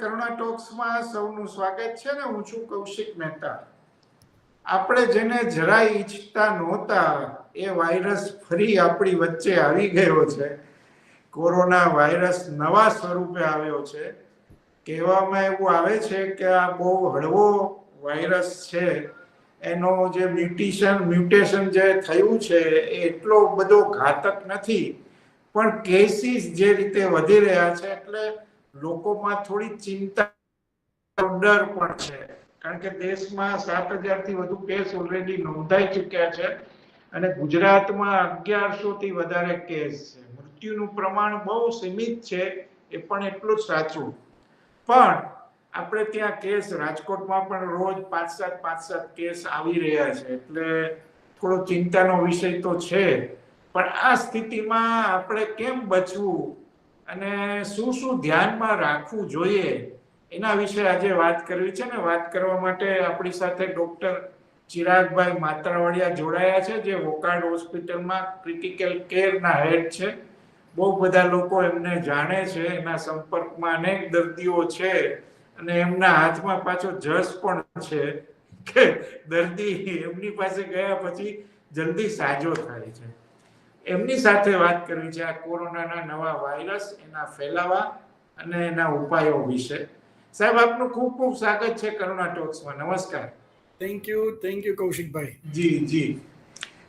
કરુણા ટોક્સમાં સૌનું સ્વાગત છે ને હું છું કૌશિક મહેતા. આપણે જેને જરાય ઈચ્છતા નહોતા, એ વાયરસ ફરી આપણી વચ્ચે આવી ગયો છે. કોરોના વાયરસ નવા સ્વરૂપે આવ્યો છે. કહેવામાં એવું આવે છે કે આ બહુ હળવો વાયરસ છે. એનો જે મ્યુટેશન મ્યુટેશન જે થયું છે એ એટલો બધો ઘાતક નથી. પણ કેસીસ જે રીતે વધી રહ્યા છે, એટલે લોકોમાં થોડી ચિંતા, ડર પણ છે. કારણ કે દેશમાં સાત હજારથી વધુ કેસ ઓલરેડી નોંધાઈ ચૂક્યા છે અને ગુજરાતમાં અગિયારસો થી વધારે કેસ છે. મૃત્યુનું પ્રમાણ બહુ સીમિત છે એ પણ એટલું જ સાચું. પણ આપણે ત્યાં કેસ રાજકોટમાં પણ રોજ પાંચ સાત પાંચ સાત કેસ આવી રહ્યા છે. એટલે થોડો ચિંતાનો વિષય તો છે. પણ આ સ્થિતિમાં આપણે કેમ બચવું? અને શું શું ધ્યાનમાં રાખવું જોઈએ એના વિશે આજે વાત કરવી છે ને વાત કરવા માટે આપણી સાથે ડોક્ટર ચિરાગભાઈ માત્રાવાડિયા જોડાયા છે, જે વોકાર્ડ હોસ્પિટલમાં ક્રિટિકલ કેરના હેડ છે. બહુ બધા લોકો એમને જાણે છે, એના સંપર્કમાં અનેક દર્દીઓ છે અને એમના હાથમાં પાછો જસ પણ છે કે દર્દી એમની પાસે ગયા પછી જલ્દી સાજો થાય છે. એમની સાથે વાત કરવી છે આ કોરોનાના નવા વાયરસ એના ફેલાવા અને એના ઉપાયો વિશે. સાહેબ આપનું ખૂબ ખૂબ સ્વાગત છે કરુણા ટોક્સમાં. નમસ્કાર. Thank you thank you Kaushikbhai. જી જી.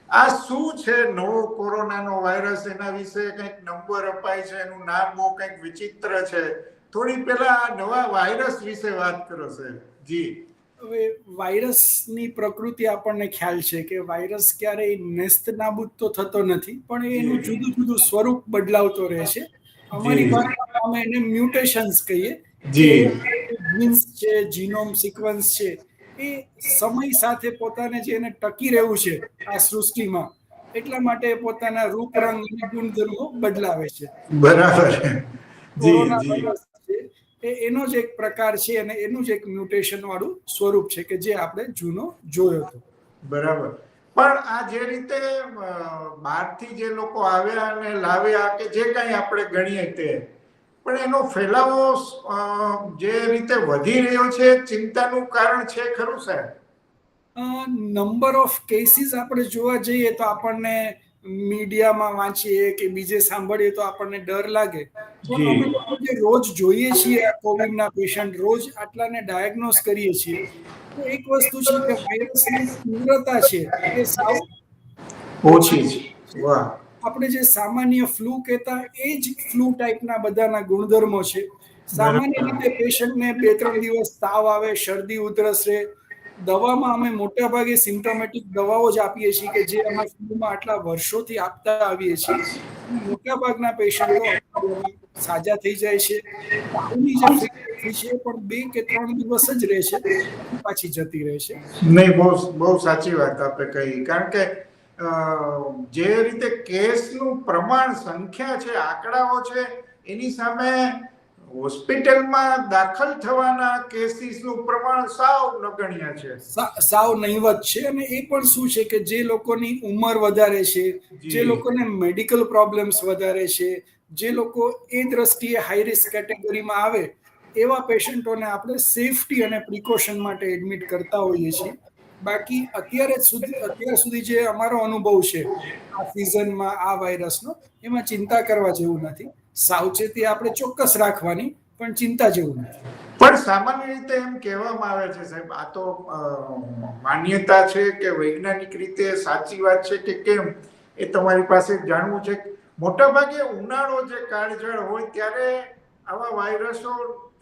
આ શું છે નવો કોરોનાનો વાયરસ? એના વિશે કંઈક નંબર અપાય છે એનું નામ બહુ કંઈક વિચિત્ર છે. થોડી પહેલા આ નવા વાયરસ વિશે વાત કરો સાહેબ. જી. હવે વાયરસની પ્રકૃતિ આપણને ખ્યાલ છે કે વાયરસ ક્યારેય નેસ્ત નાબૂદ તો થતો નથી પણ એનું જુદું જુદું સ્વરૂપ બદલાવતો રહે છે. અમારી ભાષામાં અમે એને મ્યુટેશન્સ કહીએ. જીન્સ છે જીનોમ સિક્વન્સ છે એ સમય સાથે પોતાને જે એને ટકી રહેવું છે આ સૃષ્ટિમાં એટલા માટે પોતાના રૂપ રંગ અને ગુણધર્મો બદલાવે છે. બરાબર. જી જી. એ એનો જ એક પ્રકાર છે અને એનું જ એક મ્યુટેશન વાળું સ્વરૂપ છે કે જે આપણે જૂનો જોયો હતો. બરાબર. પણ આ જે રીતે બહારથી જે લોકો આવ્યા અને લાવ્યા કે જે કંઈ આપણે ગણીએ તે પણ એનો ફેલાવો જે રીતે વધી રહ્યો છે ચિંતાનું કારણ છે ખરું સાહેબ? નંબર ઓફ કેસીસ આપણે જોવા જઈએ તો આપણને મીડિયામાં વાંચીએ કે બીજે સાંભળીએ તો આપણને ડર લાગે. જી. રોજ જોઈએ છીએ આ કોવિડના પેશન્ટ રોજ આટલાને ડાયગ્નોસ કરીએ છીએ. તો એક વસ્તુ છે કે વાયરસની તીવ્રતા છે એ સાવ ઓછી છે. વાહ. આપણે જે સામાન્ય ફ્લૂ કહેતા એ જ ફ્લૂ ટાઈપના બધાના ગુણધર્મો છે. સામાન્ય રીતે પેશન્ટને બે ત્રણ દિવસ તાવ આવે શરદી ઉધરસ રહે દવામાં અમે મોટા ભાગે સિમ્ટોમેટિક દવાઓ જ આપીએ છીએ કે જે અમે ફ્લૂમાં આટલા વર્ષોથી આપતા આવીએ છીએ. મોટા ભાગના પેશન્ટો સાજા થઈ જાય છે. છે પણ બે કે ત્રણ દિવસ જ રહે છે. પાછી જતી રહે છે. નહીં, બહુ બહુ સાચી વાત આપે કહી. કારણ કે જે રીતે કેસનું પ્રમાણ સંખ્યા છે, આંકડાઓ છે, એની સામે હોસ્પિટલમાં દાખલ થવાના કેસીસનું પ્રમાણ સાવ નગણ્ય છે. સાવ નહીવત છે અને એ પણ શું છે કે જે લોકોની ઉંમર વધારે છે જે. લોકોને મેડિકલ પ્રોબ્લેમ્સ વધારે છે જે લોકો એ દ્રષ્ટિએ હાઈ રિસ્ક કેટેગરીમાં આવે એવા પેશન્ટોને આપણે સેફટી અને પ્રિકોશન માટે એડમિટ કરતા હોઈએ છીએ. બાકી અત્યારે સુધી અત્યાર સુધી જે અમારો અનુભવ છે આ સિઝનમાં આ વાયરસનો એમાં ચિંતા કરવા જેવું નથી. સાવચેતી આપણે ચોક્કસ રાખવાની, પણ ચિંતા જેવું નથી. પણ સામાન્ય રીતે એમ કહેવામાં આવે છે સાહેબ, આ તો માન્યતા છે કે વૈજ્ઞાનિક રીતે સાચી વાત છે કે કેમ એ તમારી પાસે જાણવું છે. મોટાભાગે ઉનાળો જે કાળઝાળ હોય ત્યારે આવા વાયરસો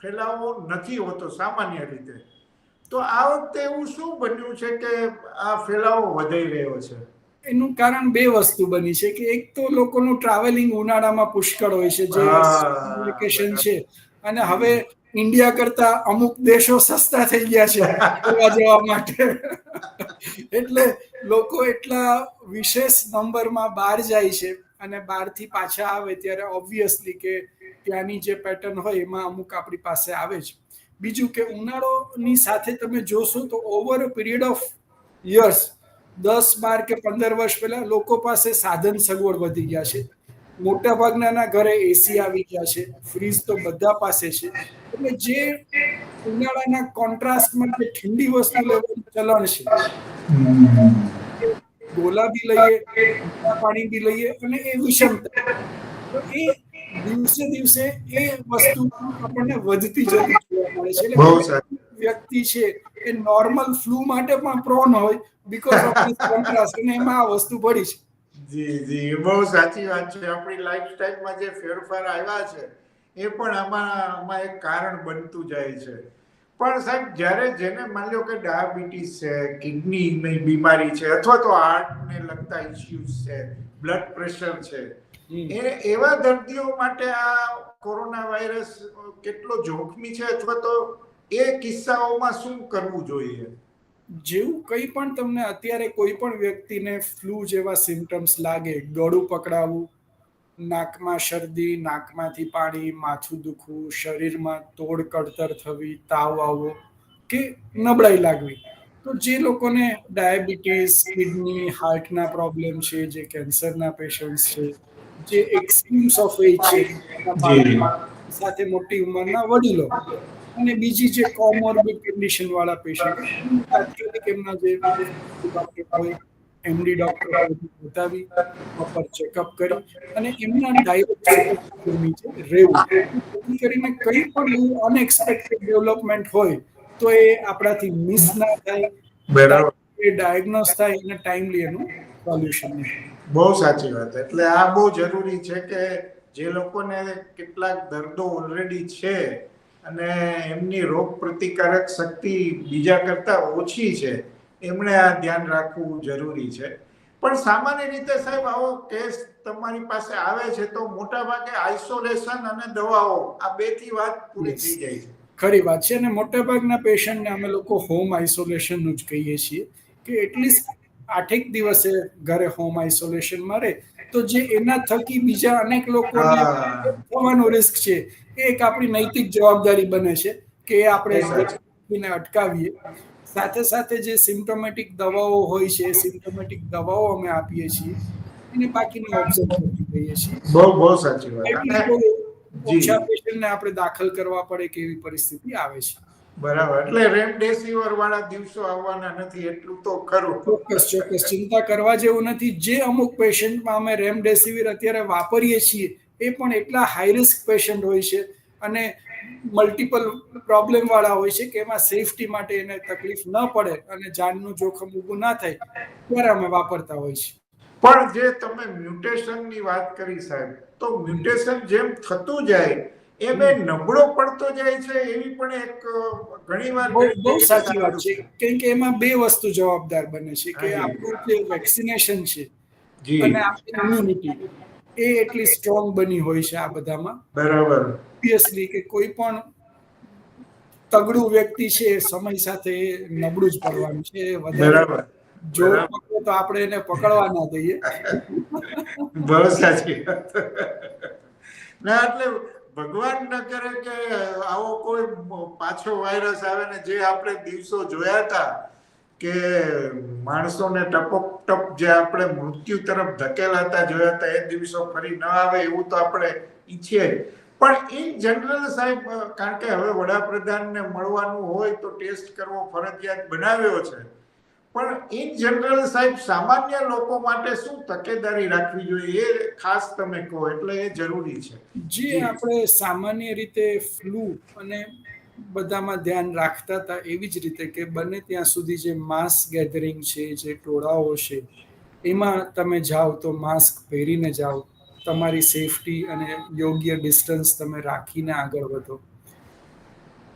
ફેલાવો નથી હોતો સામાન્ય રીતે. તો આ વખતે એવું શું બન્યું છે કે આ ફેલાવો વધી રહ્યો છે? એનું કારણ બે વસ્તુ બની છે કે એક તો લોકોનું ટ્રાવેલિંગ ઉનાળામાં પુષ્કળ હોય છે જે વેકેશન છે. અને હવે ઇન્ડિયા કરતા અમુક દેશો સસ્તા થઈ ગયા છે ફરવા જવા માટે. એટલે લોકો એટલા વિશેષ નંબરમાં બહાર જાય છે અને બહારથી પાછા આવે ત્યારે ઓબ્વિયસલી કે ત્યાંની જે પેટર્ન હોય એમાં અમુક આપણી પાસે આવે છે. બીજું કે ઉનાળોની સાથે તમે જોશો તો over a period of years દસ બાર કે પંદર વર્ષ પહેલા લોકો પાસે સાધન સગવડ વધી ગયા છે. મોટા ભાગનાના ઘરે એસી આવી ગયા છે. ફ્રીજ તો બધા પાસે છે. એટલે જે ઉનાળાના કોન્ટ્રાસ્ટમાં જે ઠંડી વસ્તુ લેવાનું ચલણ છે ગોલા બી લઈએ પાણી બી લઈએ અને એ વિષમતા. તો એ દિવસે દિવસે એ વસ્તુ આપણને વધતી જતી જોવા મળે છે. એટલે વ્યક્તિ છે એ નોર્મલ ફ્લૂ માટે પણ પ્રોન હોય બીકોઝ ઓફ કોન્ટ્રાસ્ટ અને એમાં આ વસ્તુ પડી છે. જી જી બહુ સાચી વાત છે. આપણી લાઈફસ્ટાઈલમાં જે ફેરફાર આવ્યા છે એ પણ આમાં આમાં એક કારણ બનતું જાય છે. પણ સાહેબ જ્યારે જેને માની લો કે ડાયાબિટીસ છે કિડનીની બીમારી છે અથવા તો હાર્ટને લગતા ઇસ્યુઝ છે બ્લડ પ્રેશર છે એ એવા દર્દીઓ માટે આ કોરોના વાયરસ કેટલો જોખમી છે અથવા તો એ કિસ્સાઓમાં શું કરવું જોઈએ? જેવું કંઈ પણ તમને અત્યારે કોઈ પણ વ્યક્તિને ફ્લૂ જેવા સિમ્ટમ્સ લાગે ગળું પકડાવું નાકમાં શરદી નાકમાંથી પાણી માથું દુખવું શરીરમાં તોડ કડતર થવી તાવ આવવો કે નબળાઈ લાગવી તો જે લોકોને ડાયાબિટીસ કિડની હાર્ટના પ્રોબ્લેમ છે જે કેન્સરના પેશન્ટ છે જે એક્સટ્રીમ્સ ઓફ એજ છે સાથે મોટી ઉંમરના વડીલો અને બીજી જે કોમોર્બિડ કન્ડિશન વાળા પેશન્ટ તાત્કાલિક એમના જે ડોક્ટર હોય એમડી ડોક્ટર બતાવી પ્રોપર ચેકઅપ કરી અને એમના ડાયરેક્ટ નીચે રહેવું કરીને કંઈ પણ એવું અનએક્સપેક્ટેડ ડેવલપમેન્ટ હોય તો એ આપણાથી મિસ ના થાય એ ડાયગ્નોસ થાય અને ટાઈમલી એનું સોલ્યુશન બહુ સાચી વાત. એટલે આ બહુ જરૂરી છે કે જે લોકોને કેટલાક દર્દો ઓલરેડી છે અને એમની રોગ પ્રતિકારક શક્તિ બીજા કરતા ઓછી છે એમણે આ ધ્યાન રાખવું જરૂરી છે. પણ સામાન્ય રીતે સાહેબ આવો કેસ તમારી પાસે આવે છે તો મોટા ભાગે આઇસોલેશન અને દવાઓ આ બેથી વાત પૂરી થઈ જાય છે. ખરી વાત છે અને મોટાભાગના પેશન્ટને અમે લોકો હોમ આઇસોલેશનનું જ કહીએ છીએ કે એટલીસ્ટ આઠેક દિવસે ઘરે હોમ આઇસોલેશન મારે તો જે એના થકી બીજા અનેક લોકોને હા. થવાનો રિસ્ક છે એ એક આપણી નૈતિક જવાબદારી બને છે કે આપણે. અટકાવીએ. સાથે સાથે જે સિમ્ટોમેટિક દવાઓ હોય છે સિમ્ટોમેટિક દવાઓ અમે આપીએ છીએ અને બાકીની ઓબ્ઝર્વ કરી દઈએ છીએ. બહુ બહુ સાચી વાત. ઓછા પેશન્ટને આપણે દાખલ કરવા પડે કેવી પરિસ્થિતિ આવે છે. બરાબર. એટલે રેમડેસિવિર વાળા દિવસો આવવાના નથી એટલું તો ખરું. ચોક્કસ ચોક્કસ. ચિંતા કરવા જેવું નથી. જે અમુક પેશન્ટમાં અમે રેમડેસિવિર અત્યારે વાપરીએ છીએ એ પણ એટલા હાઈ રિસ્ક પેશન્ટ હોય છે અને મલ્ટિપલ પ્રોબ્લેમ વાળા હોય છે કે એમાં સેફટી માટે એને તકલીફ ન પડે અને જાનનું જોખમ ઊભું ના થાય ત્યારે અમે વાપરતા હોય છે. પણ જે તમે મ્યુટેશનની વાત કરી સાહેબ તો મ્યુટેશન જેમ થતું જાય એમ એ નબળો પડતો જાય છે એવી પણ એક ઘણી વાર બહુ સાચી વાત છે. કેમ કે એમાં બે વસ્તુ જવાબદાર બને છે કે આપણું જે વેક્સિનેશન છે અને આપણી ઇમ્યુનિટી એ એટલી સ્ટ્રોંગ બની હોય છે આ બધામાં. બરાબર. ઓબ્વિયસલી કે કોઈ પણ તગડું વ્યક્તિ છે સમય સાથે નબળું જ પડવાનું છે વધારે જો પકડે તો આપણે એને પકડવા ના દઈએ. બહુ સાચી ના એટલે ભગવાન ન કરે કે આવો કોઈ પાછો વાયરસ આવે ને જે આપણે દિવસો જોયા હતા કે માણસોને ટપક ટપ જે આપણે મૃત્યુ તરફ ધકેલાતા જોયા હતા, એ દિવસો ફરી ન આવે એવું તો આપણે ઈચ્છીએ પણ ઇન જનરલ સાહેબ, કારણ કે હવે વડાપ્રધાનને મળવાનું હોય તો ટેસ્ટ કરવો ફરજિયાત બનાવ્યો છે. પણ ઇન જનરલ સાહેબ, સામાન્ય લોકો માટે શું તકેદારી રાખવી જોઈએ એ ખાસ તમે કહો, એટલે એ જરૂરી છે. જે, આપણે સામાન્ય રીતે ફ્લૂ અને બધામાં ધ્યાન રાખતા હતા એવી જ રીતે કે બને ત્યાં સુધી જે માસ ગેધરિંગ છે, જે ટોળાઓ છે, એમાં તમે જાઓ તો માસ્ક પહેરીને જાઓ. તમારી સેફટી અને યોગ્ય ડિસ્ટન્સ તમે રાખીને આગળ વધો.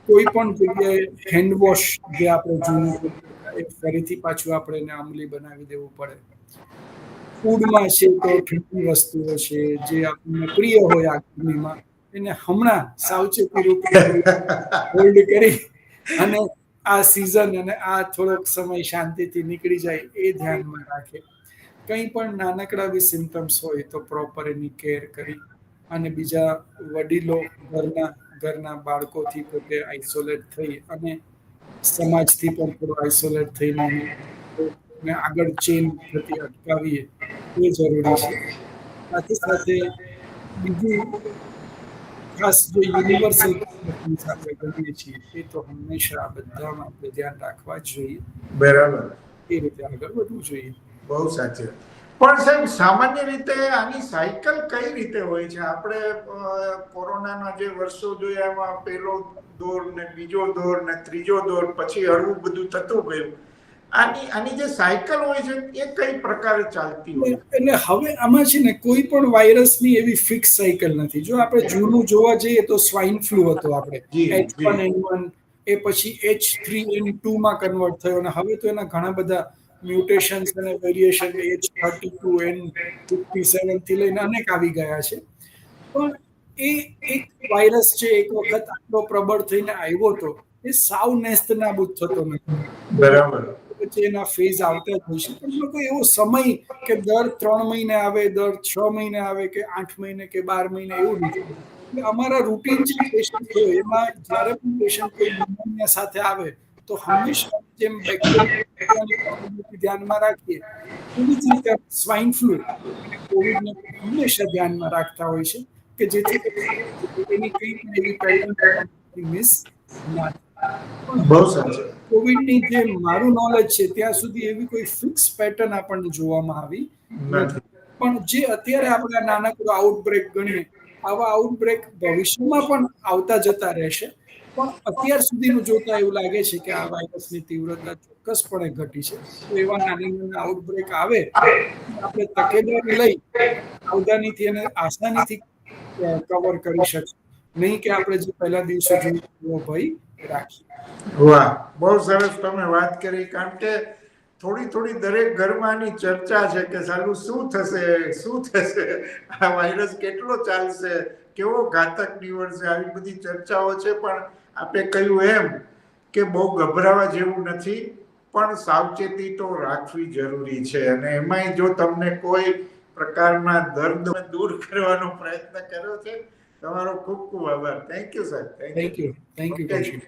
કોઈ પણ જગ્યાએ હેન્ડ વોશ જે આપણે જૂનું એ ફરીથી પાછું આપણે એને અમલી બનાવી દેવું પડે. ફૂડમાં છે તો ઠંડી વસ્તુઓ છે, જે આપણને પ્રિય હોય આ એને હમણાં સાવચેતી રૂપે હોલ્ડ કરી અને આ સિઝન અને આ થોડોક સમય શાંતિથી નીકળી જાય એ ધ્યાનમાં રાખે. કંઈ પણ નાનકડા બી સિમ્ટમ્સ હોય તો પ્રોપર એની કેર કરી અને બીજા વડીલો ઘરના ઘરના બાળકોથી પોતે આઇસોલેટ થઈ અને સમાજથી પણ થોડો આઇસોલેટ થઈને ને આગળ ચેન થતી અટકાવીએ એ જરૂરી છે. સાથે સાથે બીજું ખાસ જે યુનિવર્સલ આપણે કરીએ છીએ એ તો હંમેશા બધામાં આપણે ધ્યાન રાખવા જ જોઈએ. બરાબર. એ રીતે આગળ વધવું જોઈએ. બહુ સાચી પણ સાહેબ સામાન્ય રીતે આની સાયકલ કઈ રીતે હોય છે? આપણે કોરોનાના જે વર્ષો જોયા એમાં પહેલો દોર ને બીજો દોર ને ત્રીજો દોર પછી હળવું બધું થતું ગયું. આની આની જે સાયકલ હોય છે એ કઈ પ્રકારે ચાલતી હોય? એટલે હવે આમાં છે ને કોઈ પણ વાયરસની એવી ફિક્સ સાયકલ નથી. જો આપણે જૂનું જોવા જઈએ તો સ્વાઇન ફ્લુ હતો આપણે. એચ. વન એન વન એ પછી એચ થ્રી એન ટુ માં કન્વર્ટ થયો અને હવે તો એના ઘણા બધા મ્યુટેશન્સ અને variation H thirty two N fifty સેવનથી લઈને અનેક આવી ગયા છે. પણ એ એક વાયરસ છે એક વખત આટલો પ્રબળ થઈને આવ્યો હતો એ સાવ નેસ્ત નાબૂદ થતો નથી. બરાબર. પછી ફેઝ આવતા જ હોય છે. પણ લોકો એવો સમય કે દર ત્રણ મહિને આવે, દર છ મહિને આવે કે આઠ મહિને કે બાર મહિને એવું નથી. અમારા રૂટીન જે પેશન્ટ હોય એમાં જ્યારે પણ પેશન્ટ કોઈ નિમોનિયા સાથે આવે, તો હંમેશા જેમ ધ્યાનમાં રાખીએ, એવી જ રીતે સ્વાઇન ફ્લુ કોવિડને હંમેશા ધ્યાનમાં રાખતા હોય છે કે જેથી એની કંઈ એવી પેટર્ન મિસ ના બહુ સાચું કોવિડની જે મારું નોલેજ છે ત્યાં સુધી એવી કોઈ ફિક્સ પેટર્ન આપણને જોવામાં આવી નથી. પણ જે અત્યારે આપણે નાનકડો આઉટબ્રેક ગણીએ આવા આઉટબ્રેક ભવિષ્યમાં પણ આવતા જતા રહેશે. પણ અત્યાર સુધીનું જોતા એવું લાગે છે કે આ વાયરસની તીવ્રતા ચોક્કસપણે ઘટી છે. તો એવા નાની નાના આઉટબ્રેક આવે આપણે તકેદારી લઈ સાવધાનીથી અને આસાનીથી કવર કરી શકીએ. નહીં કે આપણે જે પહેલા દિવસે જોયું ભય રાખીએ વાહ, બહુ સરસ તમે વાત કરી, કારણ કે થોડી થોડી દરેક ઘરમાંની ચર્ચા છે કે સાલું શું થશે શું થશે? આ વાયરસ કેટલો ચાલશે, કેવો ઘાતક નીવડશે આવી બધી ચર્ચાઓ છે, પણ આપણે કહ્યું એમ કે બહુ ગભરાવા જેવું નથી, પણ સાવચેતી તો રાખવી જરૂરી છે. અને એમાંય જો તમને કોઈ પ્રકારના દર્દ દૂર કરવાનો પ્રયત્ન કર્યો છે તમારો ખૂબ ખૂબ આભાર. Thank you sir thank you thank you Kaushik